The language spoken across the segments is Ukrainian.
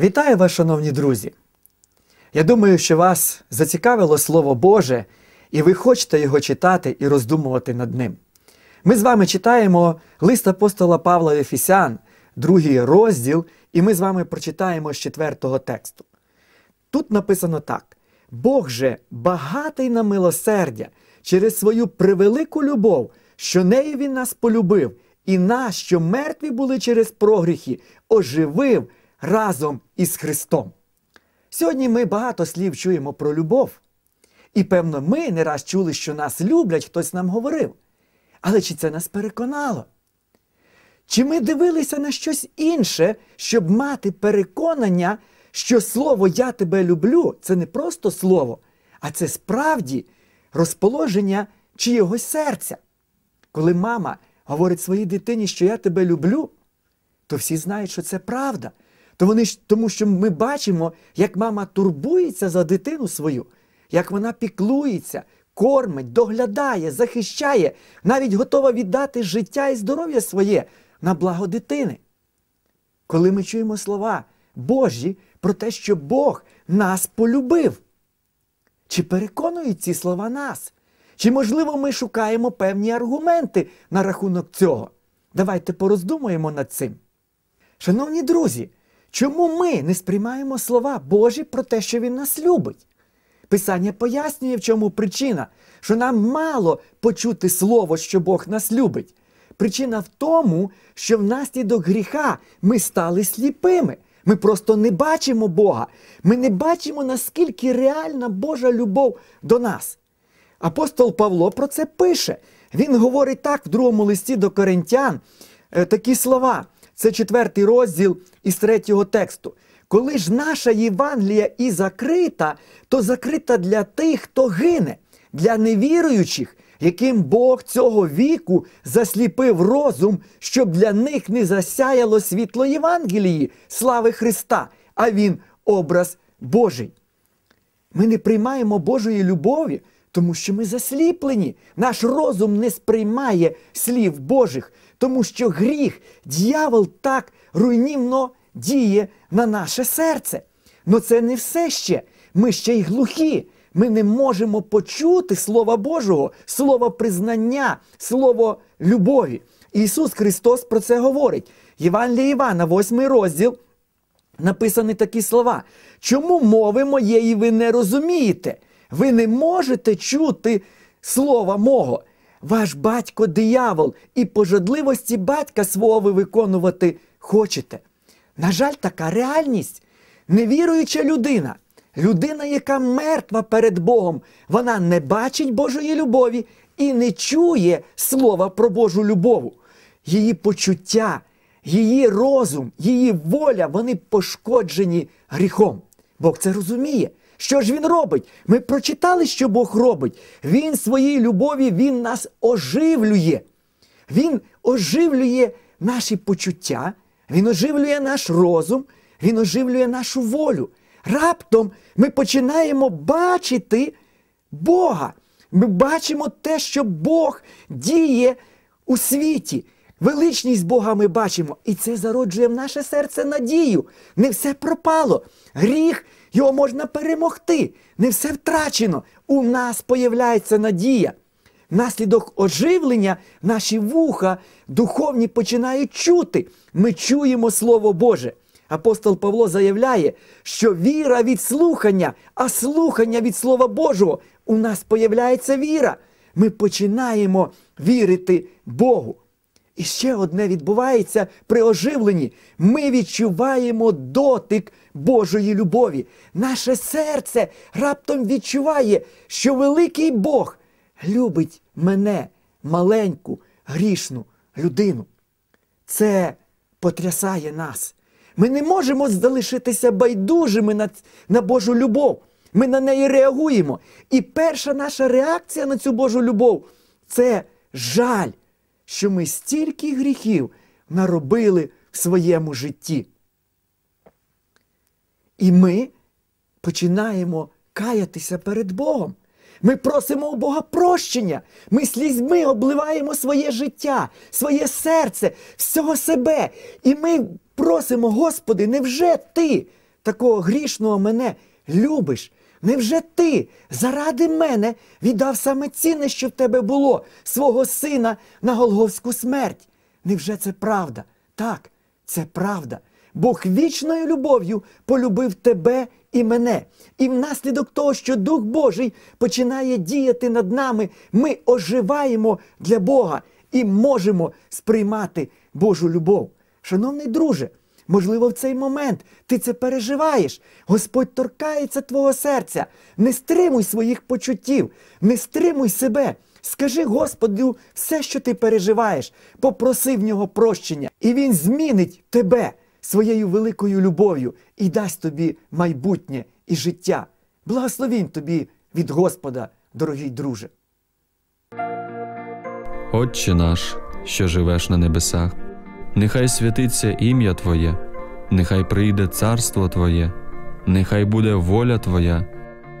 Вітаю вас, шановні друзі! Я думаю, що вас зацікавило Слово Боже, і ви хочете його читати і роздумувати над ним. Ми з вами читаємо лист апостола Павла Ефісян, другий розділ, і ми з вами прочитаємо з четвертого тексту. Тут написано так: Бог же багатий на милосердя через свою превелику любов, що нею Він нас полюбив, і нас, що мертві були через прогріхи, оживив разом із Христом. Сьогодні ми багато слів чуємо про любов. І, певно, ми не раз чули, що нас люблять, хтось нам говорив. Але чи це нас переконало? Чи ми дивилися на щось інше, щоб мати переконання, що слово Я тебе люблю це не просто слово, а це справді розположення чиєгось серця? Коли мама говорить своїй дитині, що я тебе люблю, то всі знають, що це правда. То вони ж, Тому що ми бачимо, як мама турбується за дитину свою, як вона піклується, кормить, доглядає, захищає, навіть готова віддати життя і здоров'я своє на благо дитини. Коли ми чуємо слова Божі про те, що Бог нас полюбив, чи переконують ці слова нас? Чи, можливо, ми шукаємо певні аргументи на рахунок цього? Давайте пороздумуємо над цим. Шановні друзі, чому ми не сприймаємо слова Божі про те, що Він нас любить? Писання пояснює, в чому причина, що нам мало почути слово, що Бог нас любить. Причина в тому, що внаслідок гріха ми стали сліпими. Ми просто не бачимо Бога. Ми не бачимо, наскільки реальна Божа любов до нас. Апостол Павло про це пише. Він говорить так в другому листі до коринтян е, такі слова. Це четвертий розділ із третього тексту. Коли ж наша Євангелія і закрита, то закрита для тих, хто гине, для невіруючих, яким Бог цього віку засліпив розум, щоб для них не засяяло світло Євангелії, слави Христа, а Він образ Божий. Ми не приймаємо Божої любові, тому що ми засліплені. Наш розум не сприймає слів Божих, тому що гріх, дьявол так руйнівно діє на наше серце. Но це не все ще. Ми ще й глухі. Ми не можемо почути Слова Божого, Слово признання, Слово любові. Ісус Христос про це говорить. Євангелія Івана, 8 розділ, написані такі слова. Чому мови моєї ви не розумієте? Ви не можете чути слова мого. Ваш батько диявол, і пожадливості батька свого ви виконувати хочете. На жаль, така реальність. Невіруюча людина, людина, яка мертва перед Богом, вона не бачить Божої любові і не чує слова про Божу любов. Її почуття, її розум, її воля, вони пошкоджені гріхом. Бог це розуміє. Що ж він робить? Ми прочитали, що Бог робить. Він своїй любові, Він нас оживлює. Він оживлює наші почуття, Він оживлює наш розум, Він оживлює нашу волю. Раптом ми починаємо бачити Бога. Ми бачимо те, що Бог діє у світі. Величність Бога ми бачимо, і це зароджує в наше серце надію. Не все пропало. Гріх його можна перемогти. Не все втрачено. У нас появляється надія. Наслідок оживлення наші вуха духовні починають чути. Ми чуємо Слово Боже. Апостол Павло заявляє, що віра від слухання, а слухання від Слова Божого. У нас появляється віра. Ми починаємо вірити Богу. І ще одне відбувається при оживленні. Ми відчуваємо дотик Божої любові. Наше серце раптом відчуває, що великий Бог любить мене, маленьку, грішну людину. Це потрясає нас. Ми не можемо залишитися байдужими на, на Божу любов. Ми на неї реагуємо. І перша наша реакція на цю Божу любов це жаль що ми стільки гріхів наробили в своєму житті. І ми починаємо каятися перед Богом. Ми просимо у Бога прощення. Ми слізьми обливаємо своє життя, своє серце, всього себе. І ми просимо, Господи, невже Ти такого грішного мене любиш? Невже ти заради мене віддав саме цінне, що в тебе було, свого сина на Голговську смерть? Невже це правда? Так, це правда. Бог вічною любов'ю полюбив тебе і мене. І внаслідок того, що Дух Божий починає діяти над нами, ми оживаємо для Бога і можемо сприймати Божу любов. Шановний друже, можливо, в цей момент ти це переживаєш. Господь торкається твого серця. Не стримуй своїх почуттів, не стримуй себе. Скажи Господу все, що ти переживаєш, попроси в нього прощення, і Він змінить тебе своєю великою любов'ю і дасть тобі майбутнє і життя. Благословінь тобі від Господа, дорогий друже. Отче наш, що живеш на небесах, нехай святиться ім'я Твоє, нехай прийде царство Твоє, нехай буде воля Твоя,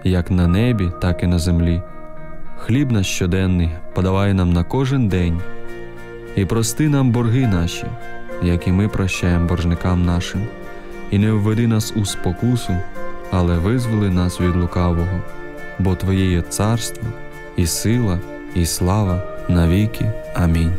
як на небі, так і на землі. Хліб наш щоденний подавай нам на кожен день, і прости нам борги наші, як і ми прощаємо боржникам нашим, і не введи нас у спокусу, але визволи нас від лукавого, бо Твоє є царство, і сила, і слава навіки. Амінь.